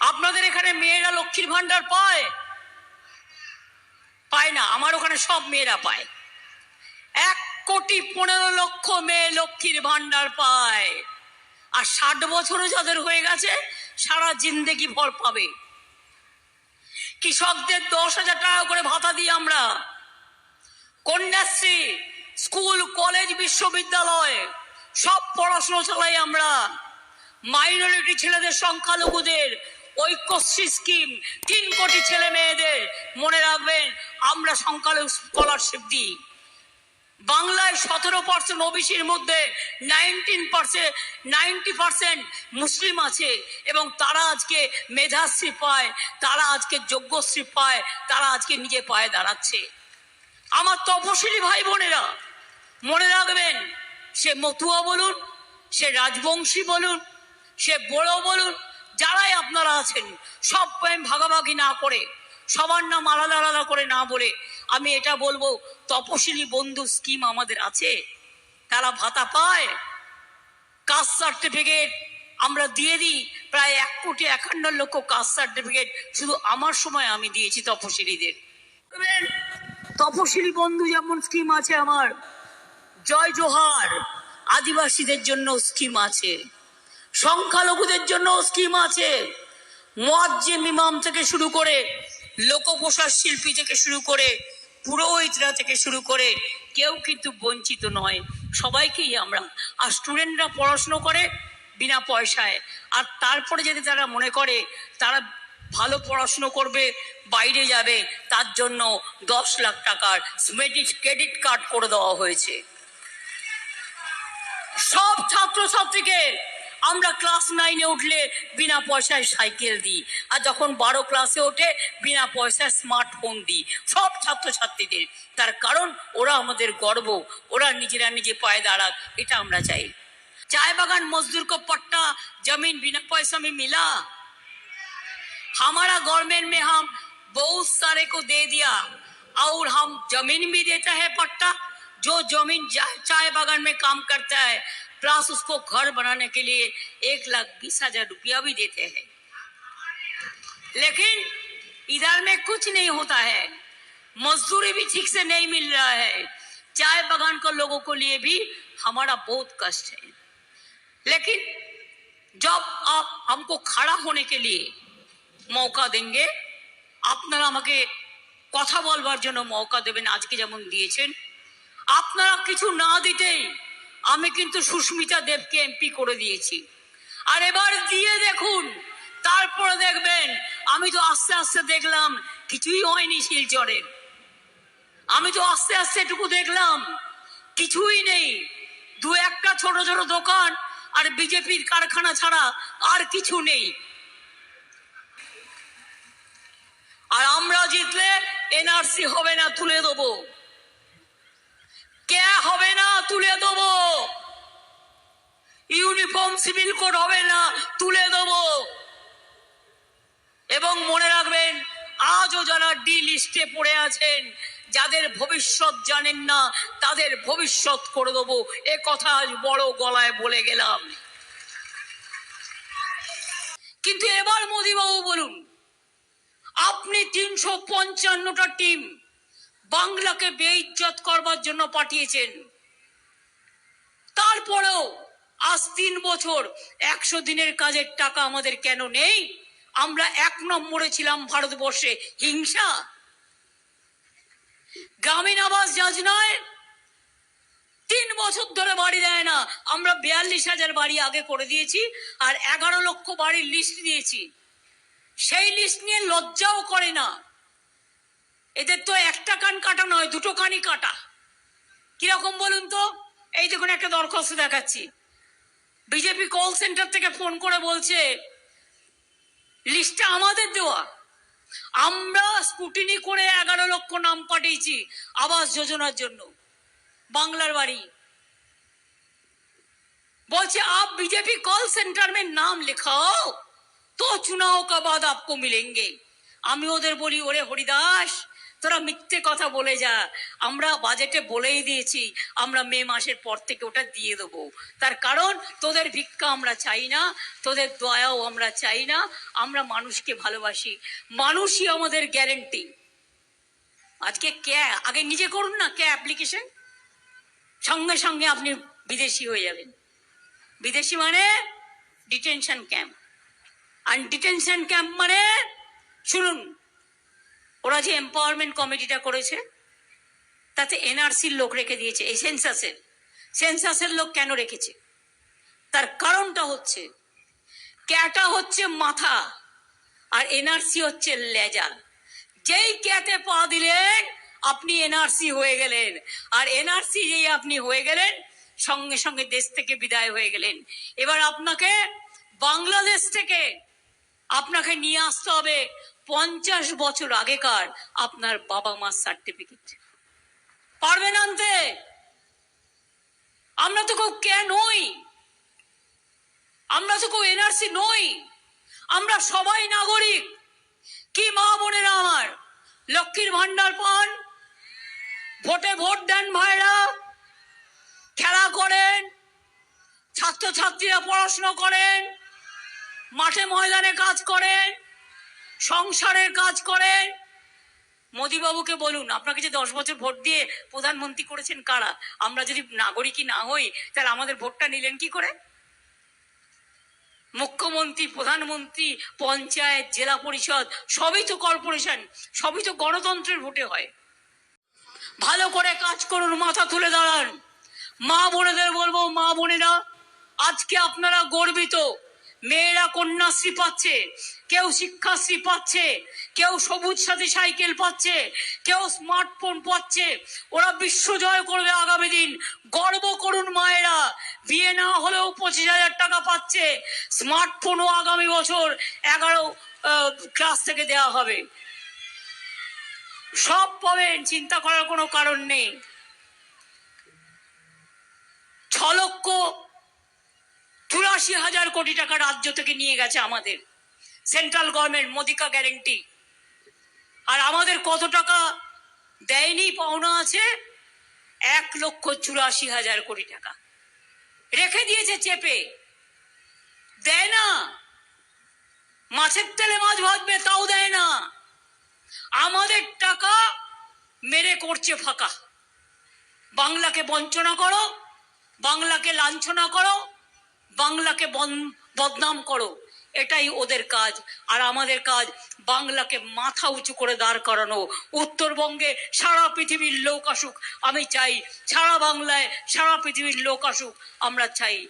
আপনাদের এখানে মেয়েরা লক্ষ্মীর ভান্ডার পায়? পায় না, আমার ওখানে সব মেয়েরা পায়। এক কোটি পনেরো লক্ষ মেয়ে লক্ষ্মীর ভান্ডার পায়। আর ষাট বছরও যাদের হয়ে গেছে, সারা জিন্দেগি ভর পাবে। কৃষকদের দশ হাজার টাকা করে ভাতা দিই আমরা। কন্যাশ্রী, স্কুল, কলেজ, বিশ্ববিদ্যালয়, সব পড়াশোনা চালাই আমরা। মাইনরিটি ছেলেদের সংখ্যালঘুদের ঐক্যশ্রী স্কিম তিন কোটি ছেলে মেয়েদের মনে রাখবেন, আমরা সংখ্যালঘু স্কলারশিপ দিই। বাংলায় সতেরো পার্সেন্ট ওবিসির মধ্যে নাইনটিন পার্সেন্ট নাইনটি পার্সেন্ট মুসলিম আছে এবং তারা আজকে মেধাশ্রী পায়, তারা আজকে যোগ্যশ্রী পায়, তারা আজকে নিজে পায়ে দাঁড়াচ্ছে। আমার তপশিলি ভাই বোনেরা, মনে রাখবেন, সে মতুয়া বলুন, সে রাজবংশী বলুন, সে বড় বলুন আপনারা আছেন। সব প্রেম ভাগাভাগি না করে, সবার নাম আলাদা আলাদা করে না বলে আমি এটা বলব, তপশিলি বন্ধু স্কিম আমাদের আছে? তারা ভাতা পায় কাস্ট সার্টিফিকেট আমরা দিয়ে দিই, প্রায় এক কোটি একান্ন লক্ষ কাস্ট সার্টিফিকেট শুধু আমার সময় আমি দিয়েছি তপশিলীদের। তপশিলি বন্ধু যেমন স্কিম আছে আমার, জয় জোহার আদিবাসীদের জন্য স্কিম আছে, সংখ্যালঘুদের জন্য স্কিম আছে। মোয়াজ্জেম ইমাম থেকে শুরু করে লোকপ্রসাদ শিল্পী থেকে শুরু করে, পুরোহিতরা থেকে শুরু করে, কেউ কিন্তু বঞ্চিত নয়। সবাইকেই আমরা, আর স্টুডেন্টরা পড়াশুনো করে বিনা পয়সায়। আর তারপরে যদি তারা মনে করে, তারা ভালো পড়াশুনো করবে, বাইরে যাবে, তার জন্য দশ লাখ টাকার ক্রেডিট কার্ড করে দেওয়া হয়েছে। সব ছাত্রছাত্রীকে আমরা ক্লাস নাইনে উঠলে বিনা পয়সায় সাইকেল দিই আর যখন বারো ক্লাসে ওঠে বিনা পয়সায় স্মার্টফোন দিই সব ছাত্রছাত্রীদের তার কারণ ওরা আমাদের গর্ব ওরা নিজেরা নিজে পায়ে দাঁড়াক এটা আমরা চাই चाय बागान मजदूर को पट्टा जमीन बिना पैसा में मिला हमारा गवर्नमेंट में हम बहुत सारे को दे दिया और हम जमीन भी देता है पट्टा जो जमीन जा- चाय बागान में काम करता है प्लस उसको घर बनाने के लिए एक लाख बीस हजार रुपया भी देते हैं लेकिन इधर में कुछ नहीं होता है मजदूरी भी ठीक से नहीं मिल रहा है चाय बागान को लोगों को लिए भी हमारा बहुत कष्ट है लेकिन जब आप हमको खड़ा होने के लिए মৌকা দেঙ্গে আপনারা আমাকে কথা বলবার জন্য মৌকা দেবেন আজকে যেমন দিয়েছেন আপনারা কিছু না দিতেই আমি কিন্তু সুস্মিতা দেবকে এমপি করে দিয়েছি। আর এবার দিয়ে দেখুন, তারপরে দেখবেন, আমি তো আস্তে আস্তে দেখলাম, কিছুই হয়নি শিলচরের আমি তো আস্তে আস্তে এটুকু দেখলাম, কিছুই নেই। দু একটা ছোট ছোট দোকান আর বিজেপির কারখানা ছাড়া আর কিছু নেই। আর আমরা জিতলে এনআরসি হবে না, তুলে দেবো। কে হবে না তুলে দেবো? ইউনিফর্ম সিভিল কোড হবে না তুলে দেবো। এবং মনে রাখবেন, আজও যারা ডি লিস্টে পড়ে আছেন, যাদের ভবিষ্যৎ জানেন না, তাদের ভবিষ্যৎ করে দেবো। এ কথা আজ বড় গলায় বলে গেলাম। কিন্তু এবার মোদিবাবু বলুন, আপনি তিনশো পঞ্চান্নটা টিম বাংলাকে বেইজ্জত করবার জন্য পাঠিয়েছেন। তারপরেও আজ তিন বছর একশো দিনের কাজের টাকা আমাদের কেন নেই? আমরা এক নম্বরে ছিলাম ভারতবর্ষে। হিংসা? গ্রামীণ আবাস যোজনায় তিন বছর ধরে বাড়ি দেয় না। আমরা বিয়াল্লিশ হাজার বাড়ি আগে করে দিয়েছি আর এগারো লক্ষ বাড়ির লিস্ট দিয়েছি। সেই লিস্ট নিয়ে লজ্জাও করে না। এদের তো একটা কান কাটা নয় দুটো কানই কাটা কিরকম বলুন তো এই দেখুন একটা দরখাস্ত দেখাচ্ছি বিজেপি কল সেন্টার থেকে ফোন করে বলছে লিস্টটা আমাদের দেওয়া আমরা স্কুটিনি করে এগারো লক্ষ নাম পাঠিয়েছি আবাস যোজনার জন্য বাংলার বাড়ি বলছে आप बीजेपी कॉल सेंटर में नाम लिखाओ तो चुनाव का बाद आपको मिलेंगे আমি ওদের বলি ওরে হরিদাস তোরা মিথ্যে কথা বলে যা। আমরা বাজেটে বলেই দিয়েছি, আমরা মে মাসের পর থেকে ওটা দিয়ে দেবো। তার কারণ, তোদের ভিক্ষা আমরা চাই না, তোদের দয়াও আমরা চাই না, আমরা মানুষকে ভালোবাসি। মানুষই আমাদের গ্যারেন্টি আজকে কে আগে নিজে করুন না কে অ্যাপ্লিকেশন সঙ্গে সঙ্গে আপনি বিদেশি হয়ে যাবেন। বিদেশি মানে ডিটেনশন ক্যাম্প আর ডিটেনশন ক্যাম্প মানে শুনুন ওরা যে এম্পাওয়ারমেন্ট কমিটিটা করেছে, তাতে এনআরসির লোক রেখে দিয়েছে, এই সেন্সাসের সেন্সাসের লোক কেন রেখেছে? তার কারণটা হচ্ছে, ক্যাটা হচ্ছে মাথা, আর এনআরসি হচ্ছে লেজা যেই ক্যাতে পা দিলেন, আপনি এনআরসি হয়ে গেলেন। আর এনআরসি যেই আপনি হয়ে গেলেন, সঙ্গে সঙ্গে দেশ থেকে বিদায় হয়ে গেলেন। এবার আপনাকে বাংলাদেশ থেকে আপনাকে নিয়ে আসতে হবে। পঞ্চাশ বছর আগেকার আপনার বাবা মার সার্টিফিকেট পারবেন আনতে? আমরা তো কেউ কে নই। আমরা তো কেউ এনআরসি নই। আমরা সবাই নাগরিক। কি মা বোনেরা আমার? লক্ষ্মীর ভান্ডার পান? ভোটে ভোট দেন ভাইরা? খেলা করেন? ছাত্রছাত্রীরা পড়াশোনা করেন? মাঠে ময়দানে কাজ করেন? সংসারের কাজ করেন মোদিবাবুকে বলুন, আপনাকে যে দশ বছর ভোট দিয়ে প্রধানমন্ত্রী করেছেন কারা? আমরা যদি নাগরিকই না হই, তাহলে আমাদের ভোটটা নিলেন কি করে? মুখ্যমন্ত্রী, প্রধানমন্ত্রী, পঞ্চায়েত, জেলা পরিষদ, সবই তো কর্পোরেশন, সবই তো গণতন্ত্রের ভোটে হয়। ভালো করে কাজ করুন, মাথা তুলে দাঁড়ান। মা বোনেদের বলব, মা বোনেরা, আজকে আপনারা গর্বিত। মেয়েরা কন্যাশ্রী পাচ্ছে, কেউ শিক্ষাশ্রী পাচ্ছে, কেউ সবুজ সাথী সাইকেল পাচ্ছে, কেউ স্মার্টফোন পাচ্ছে। ওরা বিশ্ব জয় করবে আগামী দিন। গর্ব করুন মায়েরা, বিয়ে না হলেও পঁচিশ হাজার টাকা পাচ্ছে। স্মার্টফোনও আগামী বছর এগারো ক্লাস থেকে দেওয়া হবে। সব পাবেন, চিন্তা করার কোনো কারণ নেই। ছ লক্ষ চুরাশি হাজার কোটি টাকা রাজ্য থেকে নিয়ে গেছে আমাদের। সেন্ট্রাল গভর্নমেন্ট মোদিকা গ্যারেন্টি আর আমাদের কত টাকা দেয়নি, পাওনা আছে? এক লক্ষ চুরাশি হাজার কোটি টাকা। রেখে দিয়েছে চেপে। দেয় না। মাছের তেলে মাছ ভাজবে, তাও দেয় না। আমাদের টাকা মেরে করছে ফাঁকা। বাংলাকে বঞ্চনা করো, বাংলাকে লাঞ্ছনা করো বাংলাকে বদনাম করো। এটাই ওদের কাজ। আর আমাদের কাজ বাংলাকে মাথা উঁচু করে দাঁড় করানো। উত্তরবঙ্গে সারা পৃথিবীর লোক আসুক, আমি চাই। সারা বাংলায় সারা পৃথিবীর লোক আসুক, আমরা চাই।